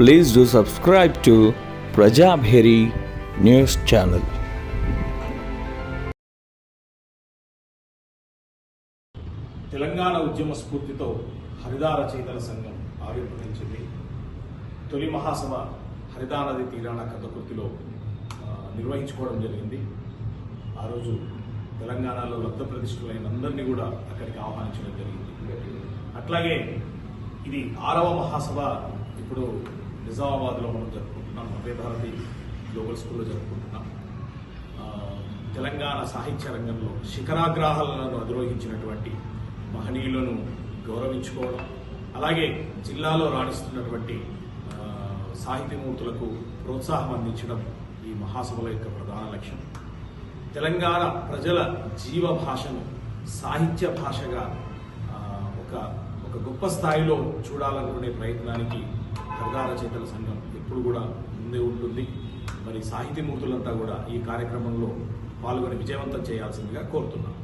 Please do subscribe to Prajabheri news channel. Telangana ఉద్యమ స్ఫూర్తితో హరిదా రచయితల సంఘం ఆవిర్భవించింది. తొలి మహాసభ హరిదా నది తీరాన కథకృతిలో నిర్వహించుకోవడం జరిగింది. ఆ రోజు తెలంగాణలో లబ్ధ ప్రతిష్ఠులైన అందరినీ కూడా అక్కడికి ఆహ్వానించడం జరిగింది. అట్లాగే ఇది ఆరవ మహాసభ ఇప్పుడు నిజామాబాద్లో మనం జరుపుకుంటున్నాం అభయ భారతి గ్లోబల్ స్కూల్లో జరుపుకుంటున్నాం. తెలంగాణ సాహిత్య రంగంలో శిఖరాగ్రహాలను అధిరోహించినటువంటి మహనీయులను గౌరవించుకోవడం అలాగే జిల్లాలో రాణిస్తున్నటువంటి సాహిత్యమూర్తులకు ప్రోత్సాహం అందించడం ఈ మహాసభల యొక్క ప్రధాన లక్ష్యం. తెలంగాణ ప్రజల జీవ భాషను సాహిత్య భాషగా ఒక ఒక గొప్ప స్థాయిలో చూడాలనుకునే ప్రయత్నానికి కవితా రచయితల సంఘం ఎప్పుడు కూడా ముందే ఉంటుంది. మరి సాహితీమూర్తులంతా కూడా ఈ కార్యక్రమంలో పాల్గొని విజయవంతం చేయాల్సిందిగా కోరుతున్నాను